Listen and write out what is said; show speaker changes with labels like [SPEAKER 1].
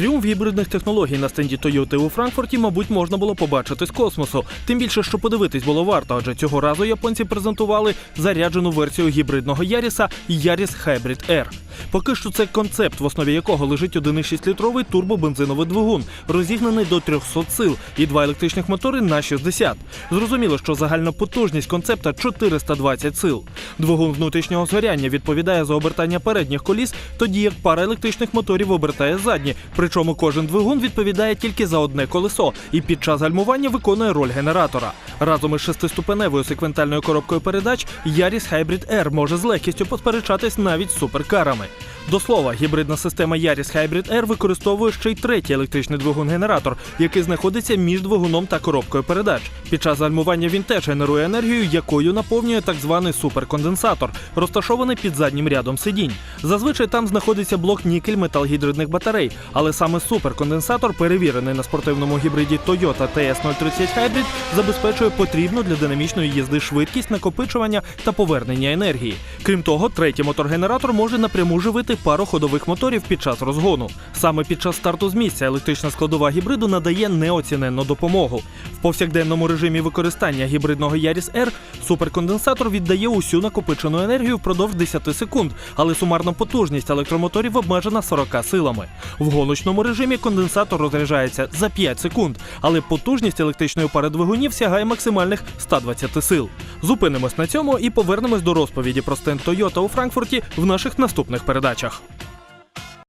[SPEAKER 1] Тріумф гібридних технологій на стенді Toyota у Франкфурті, мабуть, можна було побачити з космосу. Тим більше, що подивитись було варто, адже цього разу японці презентували заряджену версію гібридного Яріса Яріс Hybrid R. Поки що це концепт, в основі якого лежить 1,6-літровий турбобензиновий двигун, розігнаний до 300 сил, і два електричних мотори на 60. Зрозуміло, що загальна потужність концепта 420 сил. Двигун внутрішнього згоряння відповідає за обертання передніх коліс, тоді як пара електричних моторів обертає задні. Причому кожен двигун відповідає тільки за одне колесо і під час гальмування виконує роль генератора. Разом із шестиступеневою секвентальною коробкою передач Yaris Hybrid R може з легкістю посперечатись навіть з суперкарами. До слова, гібридна система Yaris Hybrid R використовує ще й третій електричний двигун-генератор, який знаходиться між двигуном та коробкою передач. Під час гальмування він теж генерує енергію, якою наповнює так званий суперконденсатор, розташований під заднім рядом сидінь. Зазвичай там знаходиться блок нікель метал гідридних батарей, але саме суперконденсатор, перевірений на спортивному гібриді Toyota TS030 Hybrid, забезпечує потрібну для динамічної їзди швидкість накопичування та повернення енергії. Крім того, третій мотор-генератор може напряму живити пару ходових моторів під час розгону. Саме під час старту з місця електрична складова гібриду надає неоціненну допомогу. В повсякденному режимі використання гібридного Yaris R суперконденсатор віддає усю накопичену енергію впродовж 10 секунд, але сумарна потужність електромоторів обмежена 40 силами. В гоночному режимі конденсатор розряджається за 5 секунд, але потужність електричної пари двигунів сягає максимальних 120 сил. Зупинимось на цьому і повернемось до розповіді про стенд Toyota у Франкфурті в наших наступних передачах.